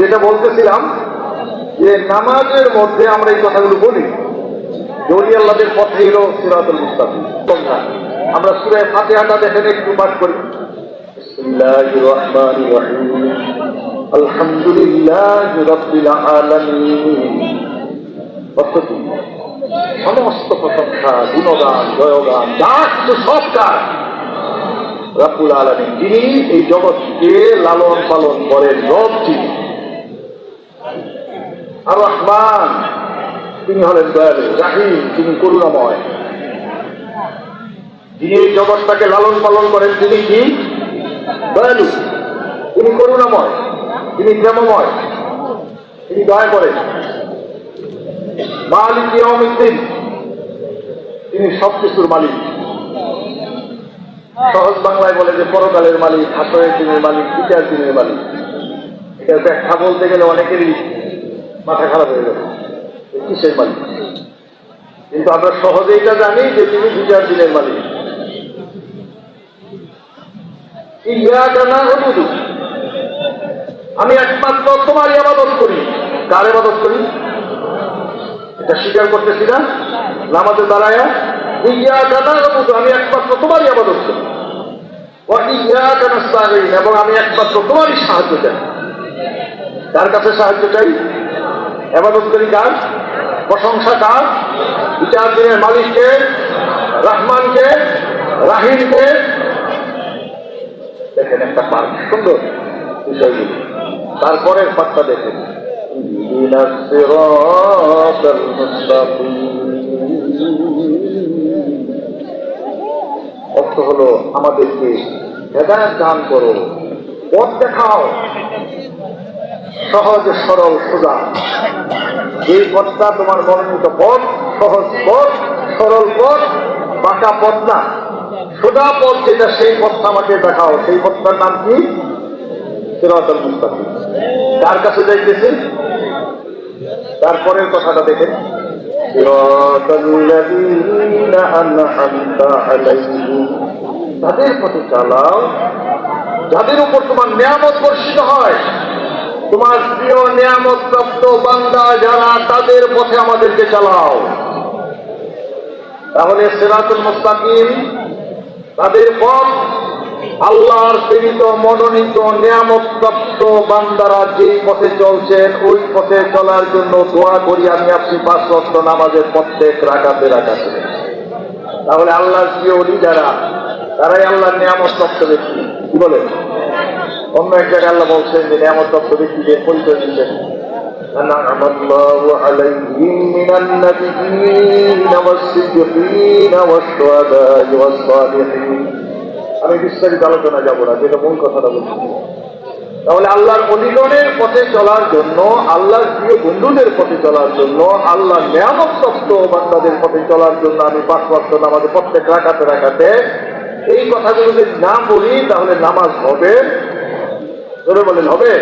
যেটা বলতেছিলাম যে নামাজের মধ্যে আমরা এই কথাগুলো বলি। জলি আল্লাদের পথে হলো সিরাতুল তোমরা, আমরা সুরে ফাতিহাটা দেখেন, একটু পাঠ করি। আলহামদুলিল্লাহি সমস্ত প্রশংসা, গুণগান, জয়গান, যা কিছু সব কাজ রাব্বুল আলামিন, যিনি এই জগৎকে লালন পালন করেন রব যিনি রহমান তিনি হলেন দয়ালু, রাহিম, তিনি করুণাময়। যিনি এই জগৎটাকে লালন পালন করেন, তিনি কি? দয়ালু। তিনি করুণাময়, তিনি প্রেমময়, তিনি দয়া করেন মালিক ইয়মিদ্দিন তিনি সবকিছুর মালিক। সহজ বাংলায় বলে যে, পরকালের মালিক, হাসরের দিনের মালিক বিচার দিনের মালিক। এটা ব্যাখ্যা বলতে গেলে অনেকেরই মাথা খারাপ হয়ে গেল। কিসের মালিক? কিন্তু আমরা সহজেই এটা জানি যে তিনি বিচার দিনের মালিক। আমি একমাত্র তোমারই আবাদত করি। কার আবাদত করি? এটা স্বীকার করতেছি না। নামাজের দাঁড়ায়। ইয়াকা না হবুদু আমি একমাত্র তোমারই আবাদত করি। ওয়া ইয়াকা নাস্তাঈন এবং আমি একমাত্র তোমারই সাহায্য চাই। কার কাছে সাহায্য চাই? এবাদত কার প্রশংসা কার? বিচার দিনের মালিককে, রহমানকে, রাহিমকে। দেখেন একটা পার্ক, সুন্দর বিষয়গুলি। তারপরের পার্কটা দেখেন। অর্থ হলো, আমাদেরকে হেদায়ত দান করো, পথ দেখাও। সহজ সরল সোজা এই পথটা তোমার মনোনীত পথ, সহজ পথ, সরল পথ, বাঁকা পথ না। সোজা পথ যেটা, সেই পথটা আমাকে দেখাও। সেই পথটার নাম কি? মুস্তাকিম। কার কাছে যাইতেছে? তারপরের কথাটা দেখেন। পথে চালাও, যাদের উপর তোমার নিয়ামত বর্ষিত হয় তোমার প্রিয় নিয়ামত বান্দা যারা, তাদের পথে আমাদেরকে চালাও। তাহলে সেরাতুল মুস্তাকিম, তাদের পথ আল্লাহর প্রেরিত, মনোনীত নিয়ামত বান্দারা যেই পথে চলছেন, ওই পথে চলার জন্য দোয়া করি, আমি আপনি পাঁচ নামাজের প্রত্যেক রাখাতে রাখাতে তাহলে আল্লাহর প্রিয় যারা, তারাই আল্লাহর নিয়ামত ব্যক্তি। কি বলেন? অন্য এক জায়গায় আল্লাহ বলছেন যে নিয়ামত প্রাপ্ত ব্যক্তিদের পরিচয় দিচ্ছেন أنعم الله عليهم من النبيين والصديقين والشهداء والصالحين আমি বিস্তারিত আলোচনা যাব না যেটা মূল কথাটা বলছি তাহলে আল্লাহর অলিগণের পথে চলার জন্য আল্লাহর প্রিয় বন্ধুদের পথে চলার জন্য আল্লাহ নিয়ামত তত্ত্ব বান্দাদের পথে চলার জন্য আমি পাঁচ বছর আমাদের প্রত্যেক রাখাতে রাখাতে এই কথাগুলো যদি না বলি তাহলে নামাজ হবে ধরে বলেন, হবে?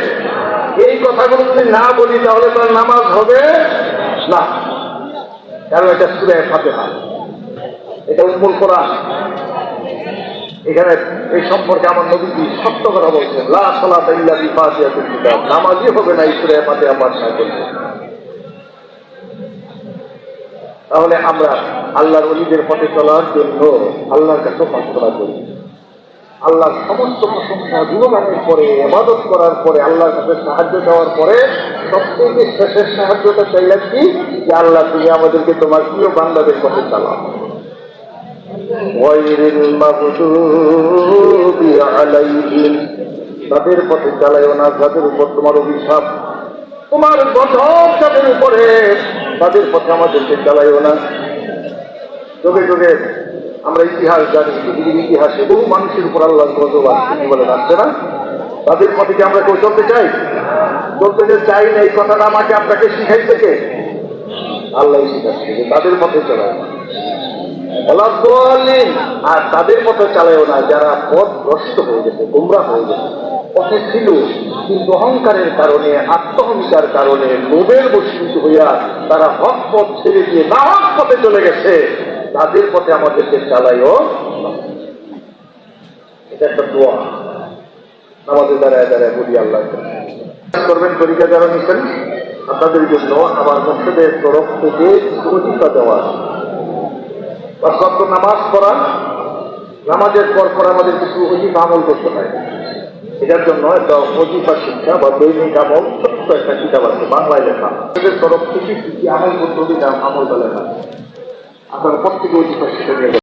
এই কথাগুলো যদি না বলি, তাহলে তার নামাজ হবে না। কারণ এটা সুরে ফাতে এটা উন্মূল করা এখানে এই সম্পর্কে আমার নবীজি সত্য কথা বলছেন নামাজই হবে না সুরে ফাতিহা পাঠ না করলে তাহলে আমরা আল্লাহর অলিদের পথে চলার জন্য আল্লাহর কাছে প্রার্থনা করি। আল্লাহ সমস্ত প্রশংসা গুণগানের পরে এবাদত করার পরে, আল্লাহর কাছে সাহায্য দেওয়ার পরে সবথেকে শেষের সাহায্যটা চাইলাম কি? যে আল্লাহ, তুমি আমাদেরকে তোমার প্রিয় বান্দাদের পথে চালাও। তাদের পথে চালাইও না, যাদের উপর তোমার অভিশাপ। তোমার গঠন তাদের উপরে, তাদের পথে আমাদেরকে চালাইও না। যোগে যোগে আমরা ইতিহাস জানি, পৃথিবীর ইতিহাসে বহু মানুষের উপর আল্লাহ গজব বলেন আসছে না? তাদের পথে কি আমরা কেউ চলতে চাই? চলতে যে চাই না, এই কথাটা আমাকে আপনাকে শিখাই থেকে আল্লাহ শিখাচ্ছে তাদের পথে চলায় আর তাদের পথে চালায়ও না, যারা পথ ভ্রষ্ট হয়ে গেছে, গুমরা হয়ে গেছে, পথে ছিল, কিন্তু অহংকারের কারণে আত্মহমিকার কারণে লোভের বসীভূত হইয়া তারা হক পথ ছেড়ে দিয়ে না হক পথে চলে গেছে। তাদের পথে আমাদেরকে চালাইও। এটা একটা দোয়া। আমাদের দ্বারা দ্বারা বলি আল্লাহ করবেন, তরিকা যারা নিচ্ছেন আপনাদের জন্য আমার মসজিদের তরফ থেকে অধিকা দেওয়া পাঁচ নামাজ পড়া, নামাজের পর পর আমাদের কিছু অধিক আমল করতে হয়। এটার জন্য একটা অধিকার শিক্ষা বা দৈনিক আমল ছোট্ট একটা কিতাব আছে, বাংলায় লেখা। তরফ থেকে কি কি আমল করতে হবে আমল লেখা আপনারা প্রত্যেকে অতি নিয়ে